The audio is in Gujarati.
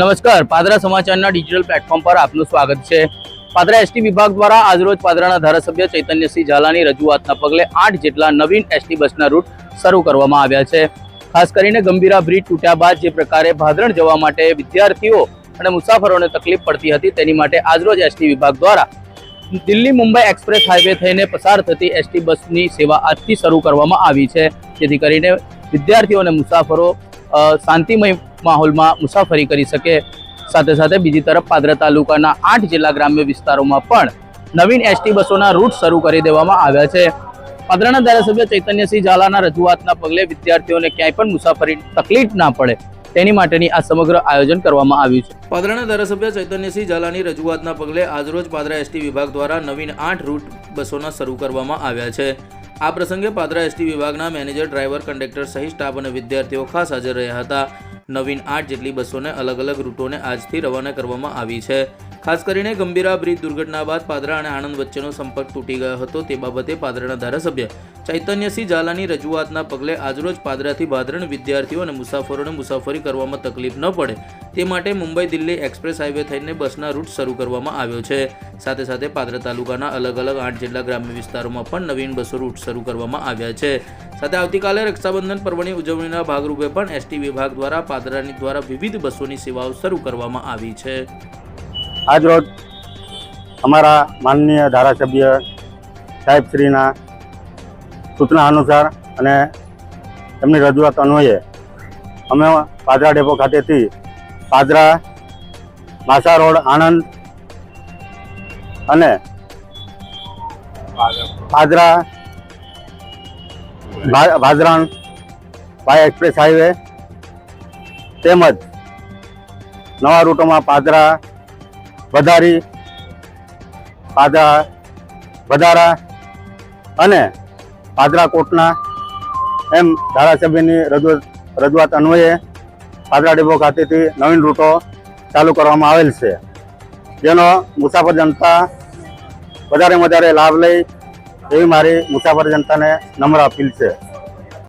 નમસ્કાર. પાદરા સમાચારના ડિજિટલ પ્લેટફોર્મ પર આપનું સ્વાગત છે. પાદરા એસટી વિભાગ દ્વારા આજરોજ પાદરાના ધારાસભ્ય ચૈતન્યસિંહ ઝાલાની રજૂઆતના પગલે આઠ જેટલા નવીન એસટી બસના રૂટ શરૂ કરવામાં આવ્યા છે. ખાસ કરીને ગંભીરા બ્રિજ તૂટ્યા બાદ જે પ્રકારે ભાદરણ જવા માટે વિદ્યાર્થીઓ અને મુસાફરોને તકલીફ પડતી હતી તેની માટે આજરોજ એસટી વિભાગ દ્વારા દિલ્હી મુંબઈ એક્સપ્રેસ હાઈવે થઈને પસાર થતી એસટી બસની સેવા આજથી શરૂ કરવામાં આવી છે. જેથી કરીને વિદ્યાર્થીઓ અને મુસાફરો શાંતિમય માહોલમાં મુસાફરી કરી શકે. સાથે સાથે બીજી તરફ પાદરા તાલુકાના આઠ જિલ્લા ગ્રામ્ય વિસ્તારોમાં પણ નવીન એસટી બસોના રૂટ શરૂ કરી દેવામાં આવ્યા છે. પાદરાના ધારાસભ્ય ચૈતન્યસિંહ ઝાલાના રજૂઆતના પગલે વિદ્યાર્થીઓને ક્યાંય પણ મુસાફરી તકલીફ ના પડે, તેની માટેની આ સમગ્ર આયોજન કરવામાં આવ્યું છે. પાદરાના ધારાસભ્ય ચૈતન્યસિંહ ઝાલાની રજૂઆતના પગલે આજરોજ પાદરા એસટી વિભાગ દ્વારા નવીન આઠ રૂટ બસોના શરૂ કરવામાં આવ્યા છે. આ પ્રસંગે પાદરા એસટી વિભાગના મેનેજર, ડ્રાઈવર, કંડક્ટર સહિત સ્ટાફ અને વિદ્યાર્થીઓ ખાસ હાજર રહ્યા હતા. નવીન આઠ જેટલી બસોને અલગ અલગ રૂટોને આજથી રવાના કરવામાં આવી છે. ખાસ કરીને ગંભીરા બ્રિજ દુર્ઘટના બાદ પાદરા અને આણંદ વચ્ચેનો સંપર્ક તૂટી ગયો હતો. તે બાબતે પાદરાના ધારાસભ્ય ચૈતન્યસિંહ ઝાલાની રજૂઆતના પગલે આજરોજ પાદરાથી ભાદરણ વિદ્યાર્થીઓ અને મુસાફરોને મુસાફરી કરવામાં તકલીફ ન પડે. તે માટે મુંબઈ દિલ્હી એક્સપ્રેસ હાઈવે થઈને બસના રૂટ શરૂ કરવામાં આવ્યો છે. સાથે સાથે પાદરા તાલુકાના અલગ અલગ આઠ જેટલા ગ્રામ્ય વિસ્તારોમાં પણ નવીન બસો રૂટ શરૂ કરવામાં આવ્યા છે. સાથે આવતીકાલે રક્ષાબંધન પર્વની ઉજવણીના ભાગરૂપે પણ એસટી વિભાગ દ્વારા પાદરાની દ્વારા વિવિધ બસોની સેવાઓ શરૂ કરવામાં આવી છે. આજરોજ અમારા માનનીય ધારાસભ્ય સાહેબશ્રીના સૂચના અનુસાર અને એમની રજૂઆત અન્વયે અમે પાદરા ડેપો ખાતેથી પાદરા, માસા રોડ, આણંદ અને Padra Bhadran by express highway તેમજ નવા રૂટોમાં પાદરા વધારી, પાદરા વધારા અને પાદરા કોટના એમ ધારાસભ્યની રજૂઆત રજૂઆત અન્વયે પાદરા ડેપો ખાતેથી નવીન રૂટો ચાલુ કરવામાં આવેલ છે. જેનો મુસાફર જનતા વધારે વધારે લાભ લઈ એવી મારી મુસાફર જનતાને નમ્ર અપીલ છે.